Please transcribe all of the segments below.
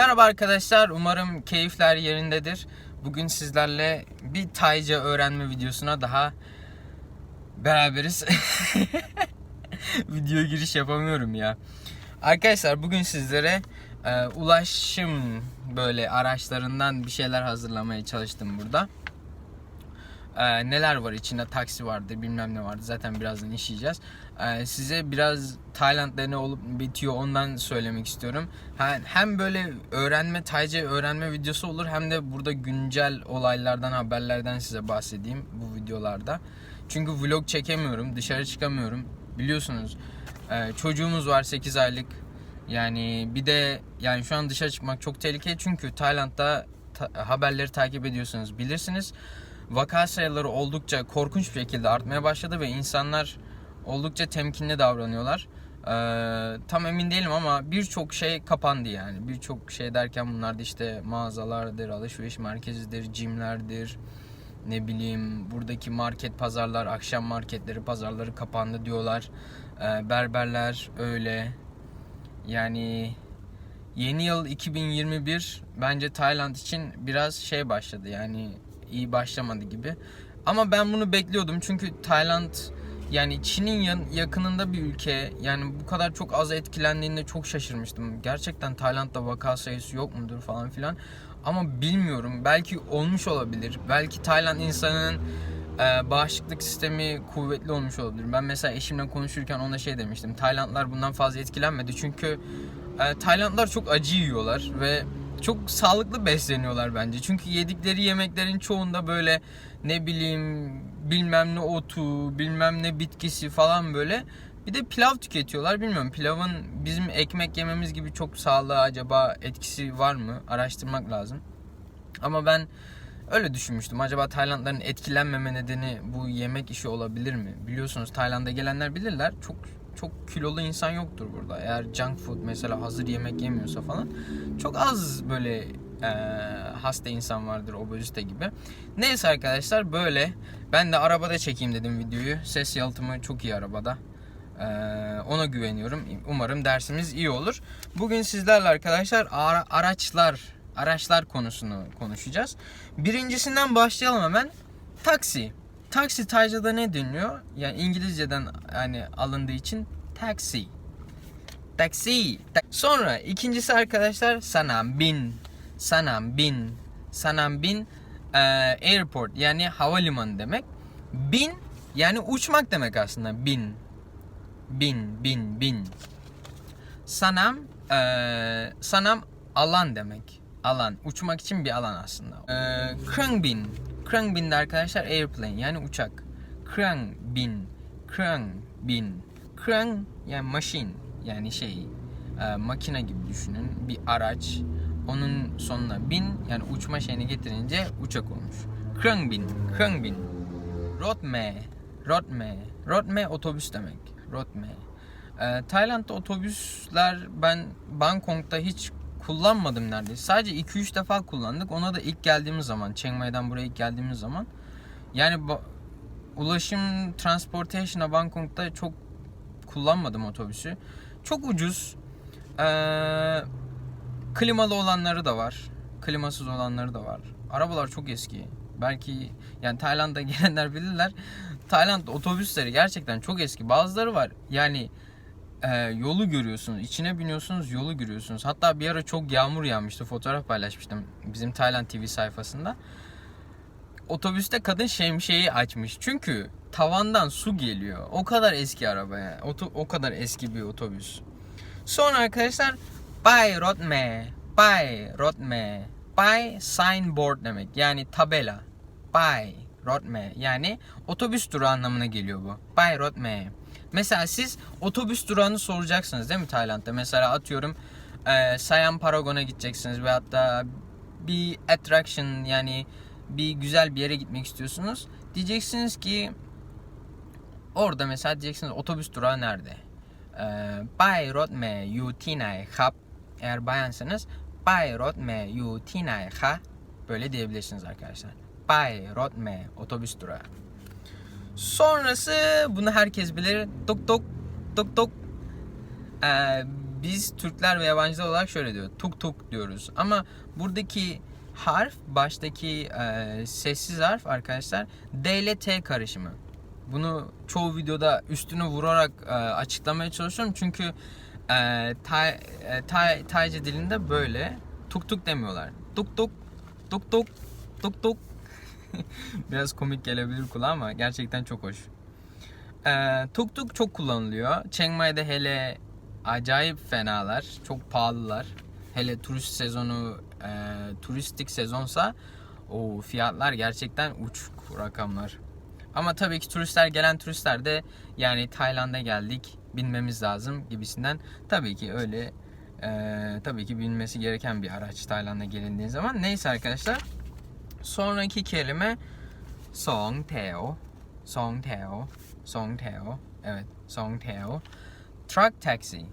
Merhaba arkadaşlar, umarım keyifler yerindedir. Bugün sizlerle bir Tayca öğrenme videosuna daha beraberiz. Video giriş yapamıyorum ya. Arkadaşlar bugün sizlere e, ulaşım böyle araçlarından bir şeyler hazırlamaya çalıştım burada. E, neler var içinde taksi vardı bilmem ne vardı zaten birazdan işleyeceğiz. E, size biraz Tayland'da ne olup bitiyor ondan söylemek istiyorum. Hem, böyle öğrenme Tayca öğrenme videosu olur hem de burada güncel olaylardan haberlerden size bahsedeyim bu videolarda. Çünkü vlog çekemiyorum dışarı çıkamıyorum biliyorsunuz e, çocuğumuz var 8 aylık yani bir de yani şu an dışarı çıkmak çok tehlikeli çünkü Tayland'da ta- haberleri takip ediyorsunuz bilirsiniz. Vaka sayıları oldukça korkunç bir şekilde artmaya başladı ve insanlar oldukça temkinli davranıyorlar. Ee, tam emin değilim ama birçok şey kapandı yani. Birçok şey derken bunlar da işte mağazalardır, alışveriş merkezidir, cimlerdir. Ne bileyim buradaki market pazarlar, akşam marketleri, pazarları kapandı diyorlar. Ee, berberler öyle. Yani yeni yıl 2021 bence Tayland için biraz şey başladı yani iyi başlamadı gibi. Ama ben bunu bekliyordum çünkü Tayland yani Çin'in yakınında bir ülke. Yani bu kadar çok az etkilendiğinde çok şaşırmıştım. Gerçekten Tayland'da vaka sayısı yok mudur falan filan. Ama bilmiyorum. Belki olmuş olabilir. Belki Tayland insanının e, bağışıklık sistemi kuvvetli olmuş olabilir. Ben mesela eşimle konuşurken ona şey demiştim. Taylandlar bundan fazla etkilenmedi. Çünkü e, Taylandlar çok acı yiyorlar ve çok sağlıklı besleniyorlar bence. Çünkü yedikleri yemeklerin çoğunda böyle ne bileyim bilmem ne otu, bilmem ne bitkisi falan böyle. Bir de pilav tüketiyorlar. Bilmiyorum pilavın bizim ekmek yememiz gibi çok sağlığa acaba etkisi var mı? Araştırmak lazım. Ama ben öyle düşünmüştüm. Acaba Taylandların etkilenmeme nedeni bu yemek işi olabilir mi? Biliyorsunuz Tayland'a gelenler bilirler. Çok çok kilolu insan yoktur burada. Eğer junk food mesela hazır yemek yemiyorsa falan çok az böyle e, hasta insan vardır obezite gibi. Neyse arkadaşlar böyle. Ben de arabada çekeyim dedim videoyu. Ses yalıtımı çok iyi arabada. E, ona güveniyorum. Umarım dersimiz iyi olur. Bugün sizlerle arkadaşlar ara- araçlar araçlar konusunu konuşacağız. Birincisinden başlayalım hemen. Taksi. Taksi Tayca'da ne deniyor? Yani İngilizceden yani alındığı için taxi. Taksi. Ta- Sonra ikincisi arkadaşlar sanam bin. Sanam bin. Sanam bin e, airport yani havalimanı demek. Bin yani uçmak demek aslında bin. Bin bin bin. Sanam e, sanam alan demek. Alan. Uçmak için bir alan aslında. E, Krangbin. Krangbin de arkadaşlar airplane yani uçak. Krangbin. Krangbin. Krang yani machine yani şey e, makine gibi düşünün. Bir araç. Onun sonuna bin yani uçma şeyini getirince uçak olmuş. Krangbin. Krangbin. Rotme. Rotme. Rotme otobüs demek. Rotme. Ee, Tayland'da otobüsler ben Bangkok'ta hiç kullanmadım neredeyse. Sadece 2-3 defa kullandık. Ona da ilk geldiğimiz zaman, Chiang Mai'den buraya ilk geldiğimiz zaman. Yani ulaşım, transportation'a Bangkok'ta çok kullanmadım otobüsü. Çok ucuz. Ee, klimalı olanları da var. Klimasız olanları da var. Arabalar çok eski. Belki yani Tayland'a gelenler bilirler. Tayland otobüsleri gerçekten çok eski. Bazıları var. Yani e, yolu görüyorsunuz. içine biniyorsunuz yolu görüyorsunuz. Hatta bir ara çok yağmur yağmıştı. Fotoğraf paylaşmıştım bizim Tayland TV sayfasında. Otobüste kadın şemsiyeyi açmış. Çünkü tavandan su geliyor. O kadar eski arabaya. Oto, o kadar eski bir otobüs. Sonra arkadaşlar Bay Rotme. Bay Rotme. Bay signboard demek. Yani tabela. Bay Rotme. Yani otobüs durağı anlamına geliyor bu. Bay Rotme. Mesela siz otobüs durağını soracaksınız değil mi Tayland'da? Mesela atıyorum e, Siam Paragon'a gideceksiniz veyahut da bir attraction yani bir güzel bir yere gitmek istiyorsunuz. Diyeceksiniz ki orada mesela diyeceksiniz otobüs durağı nerede? Ee, Bay Rotme yu tinay kap. Eğer bayansanız Bay Rotme yu tinay ha. Böyle diyebilirsiniz arkadaşlar. Bay Rotme otobüs durağı. Sonrası bunu herkes bilir. Tok tok tok tok. Ee, biz Türkler ve yabancılar olarak şöyle diyor. Tuk tuk diyoruz. Ama buradaki harf baştaki e, sessiz harf arkadaşlar D ile T karışımı. Bunu çoğu videoda üstünü vurarak e, açıklamaya çalışıyorum. Çünkü e, Tay, e, Tay, Taycı dilinde böyle tuk tuk demiyorlar. Tuk tuk tuk tuk tuk tuk. Biraz komik gelebilir kulağa ama gerçekten çok hoş. E, tuk tuk çok kullanılıyor. Chiang Mai'de hele acayip fenalar. Çok pahalılar. Hele turist sezonu e, turistik sezonsa o fiyatlar gerçekten uçuk rakamlar. Ama tabii ki turistler gelen turistler de yani Tayland'a geldik binmemiz lazım gibisinden tabii ki öyle e, tabii ki binmesi gereken bir araç Tayland'a gelindiği zaman. Neyse arkadaşlar. Sonraki kelime Song Teo. Song Teo. Song Teo. Evet, Song Teo. Truck taxi.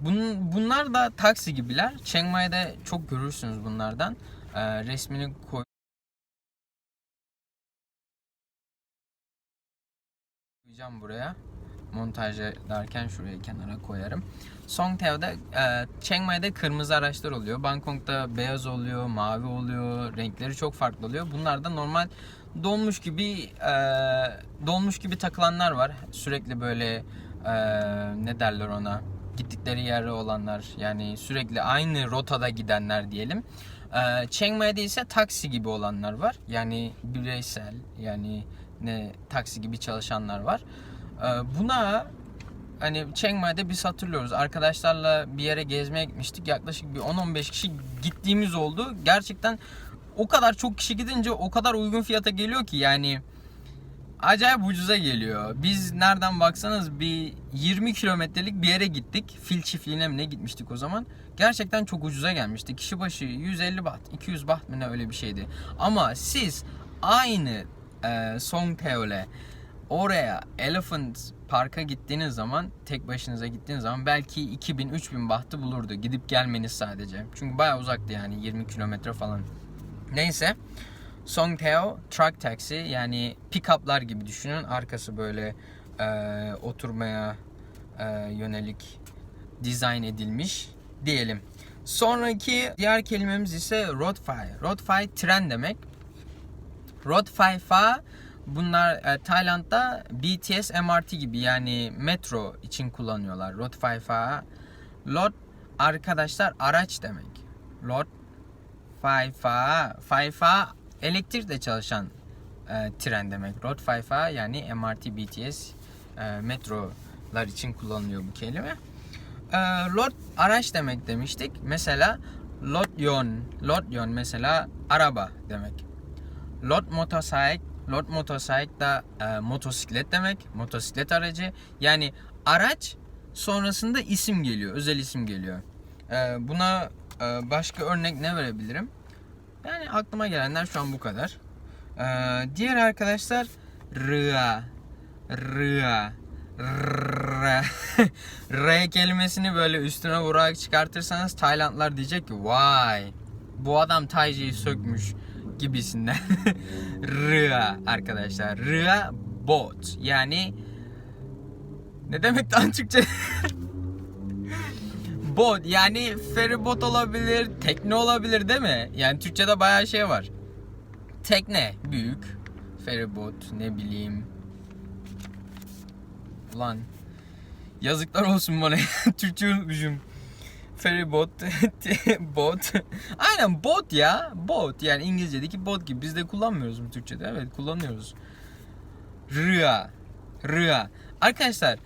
Bun, bunlar da taksi gibiler. Chiang Mai'de çok görürsünüz bunlardan. E, resmini koy koyacağım buraya. Montaj ederken şuraya kenara koyarım. Songtao'da, e, Chiang Mai'de kırmızı araçlar oluyor. Bangkok'ta beyaz oluyor, mavi oluyor. Renkleri çok farklı oluyor. Bunlar da normal dolmuş gibi e, dolmuş gibi takılanlar var. Sürekli böyle e, ne derler ona? Gittikleri yere olanlar. Yani sürekli aynı rotada gidenler diyelim. E, Chiang Mai'de ise taksi gibi olanlar var. Yani bireysel yani ne taksi gibi çalışanlar var. Ee, Buna hani Chiang Mai'de biz hatırlıyoruz. Arkadaşlarla bir yere gezmeye gitmiştik. Yaklaşık bir 10-15 kişi gittiğimiz oldu. Gerçekten o kadar çok kişi gidince o kadar uygun fiyata geliyor ki yani acayip ucuza geliyor. Biz nereden baksanız bir 20 kilometrelik bir yere gittik. Fil çiftliğine mi ne gitmiştik o zaman. Gerçekten çok ucuza gelmişti. Kişi başı 150 baht, 200 baht mı ne öyle bir şeydi. Ama siz aynı e, Songtaeol'e oraya Elephant Park'a gittiğiniz zaman tek başınıza gittiğiniz zaman belki 2000-3000 bahtı bulurdu gidip gelmeniz sadece. Çünkü bayağı uzaktı yani 20 kilometre falan. Neyse. Songteo truck taxi yani pick-up'lar gibi düşünün. Arkası böyle e, oturmaya e, yönelik dizayn edilmiş diyelim. Sonraki diğer kelimemiz ise Rodfai. Rodfai tren demek. Road Fifa bunlar e, Tayland'da BTS MRT gibi yani metro için kullanıyorlar. Road Fifa. Lot arkadaşlar araç demek. Lot Fifa. Fifa elektrikle çalışan e, tren demek. Road Fifa yani MRT, BTS e, metrolar için kullanılıyor bu kelime. E, lot araç demek demiştik. Mesela lot yon, lot yon mesela araba demek. Lot motosiklet, lot motosiklet da e, motosiklet demek. Motosiklet aracı. Yani araç sonrasında isim geliyor. Özel isim geliyor. E, buna e, başka örnek ne verebilirim? Yani aklıma gelenler şu an bu kadar. E, diğer arkadaşlar rıa. Rıa. R. R kelimesini böyle üstüne vurarak çıkartırsanız Taylandlar diyecek ki vay bu adam Tayci'yi sökmüş gibisinden. Rıa arkadaşlar. Rıa bot. Yani ne demek lan Türkçe? bot yani feribot olabilir, tekne olabilir değil mi? Yani Türkçe'de bayağı şey var. Tekne büyük, feribot ne bileyim. Ulan yazıklar olsun bana Türkçe unutmuşum. Feribot, bot. Aynen bot ya. Bot yani İngilizce'deki bot gibi. Biz de kullanmıyoruz mu Türkçe'de? Evet kullanıyoruz. Rüya. Rüya. Arkadaşlar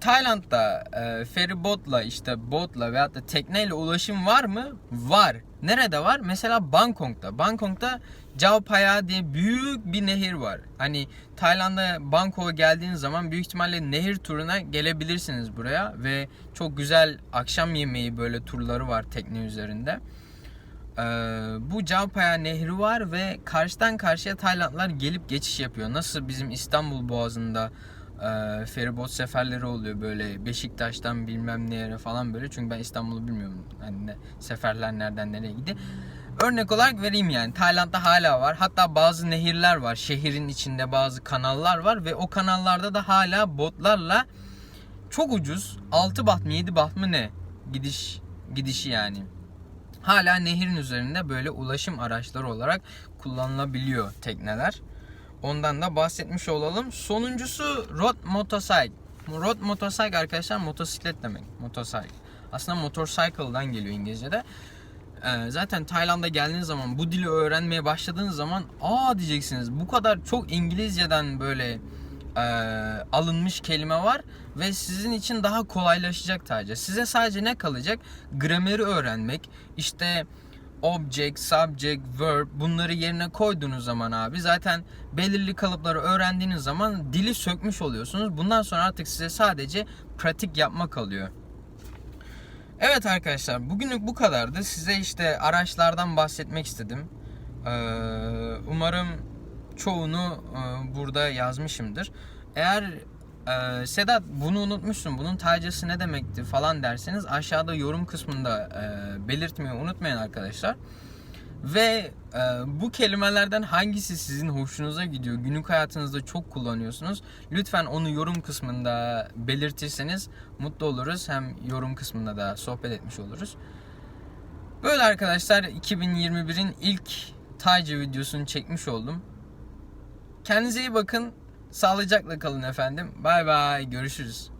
Tayland'da e, feribotla işte botla veyahut da tekneyle ulaşım var mı? Var. Nerede var? Mesela Bangkok'ta. Bangkok'ta Chao Phraya diye büyük bir nehir var. Hani Tayland'a Bangkok'a geldiğiniz zaman büyük ihtimalle nehir turuna gelebilirsiniz buraya ve çok güzel akşam yemeği böyle turları var tekne üzerinde. Ee, bu Chao Phraya nehri var ve karşıdan karşıya Taylandlar gelip geçiş yapıyor. Nasıl bizim İstanbul Boğazı'nda e, feribot seferleri oluyor böyle Beşiktaş'tan bilmem ne yere falan böyle. Çünkü ben İstanbul'u bilmiyorum. Hani ne, seferler nereden nereye gidiyor. Örnek olarak vereyim yani. Tayland'da hala var. Hatta bazı nehirler var. Şehrin içinde bazı kanallar var ve o kanallarda da hala botlarla çok ucuz 6 baht mı 7 baht mı ne gidiş gidişi yani. Hala nehirin üzerinde böyle ulaşım araçları olarak kullanılabiliyor tekneler. Ondan da bahsetmiş olalım. Sonuncusu road motorcycle. Road motorcycle arkadaşlar motosiklet demek. Motorcycle. Aslında motorcycle'dan geliyor İngilizce'de. Ee, zaten Tayland'a geldiğiniz zaman bu dili öğrenmeye başladığınız zaman aa diyeceksiniz bu kadar çok İngilizceden böyle e, alınmış kelime var ve sizin için daha kolaylaşacak sadece. Size sadece ne kalacak? Grameri öğrenmek, işte object, subject, verb bunları yerine koyduğunuz zaman abi zaten belirli kalıpları öğrendiğiniz zaman dili sökmüş oluyorsunuz. Bundan sonra artık size sadece pratik yapmak kalıyor. Evet arkadaşlar bugünlük bu kadardı. Size işte araçlardan bahsetmek istedim. Ee, umarım çoğunu e, burada yazmışımdır. Eğer e, Sedat bunu unutmuşsun, bunun tacısı ne demekti falan derseniz aşağıda yorum kısmında e, belirtmeyi unutmayın arkadaşlar. Ve e, bu kelimelerden hangisi sizin hoşunuza gidiyor, günlük hayatınızda çok kullanıyorsunuz? Lütfen onu yorum kısmında belirtirseniz mutlu oluruz. Hem yorum kısmında da sohbet etmiş oluruz. Böyle arkadaşlar 2021'in ilk Tayca videosunu çekmiş oldum. Kendinize iyi bakın. Sağlıcakla kalın efendim. Bay bay. Görüşürüz.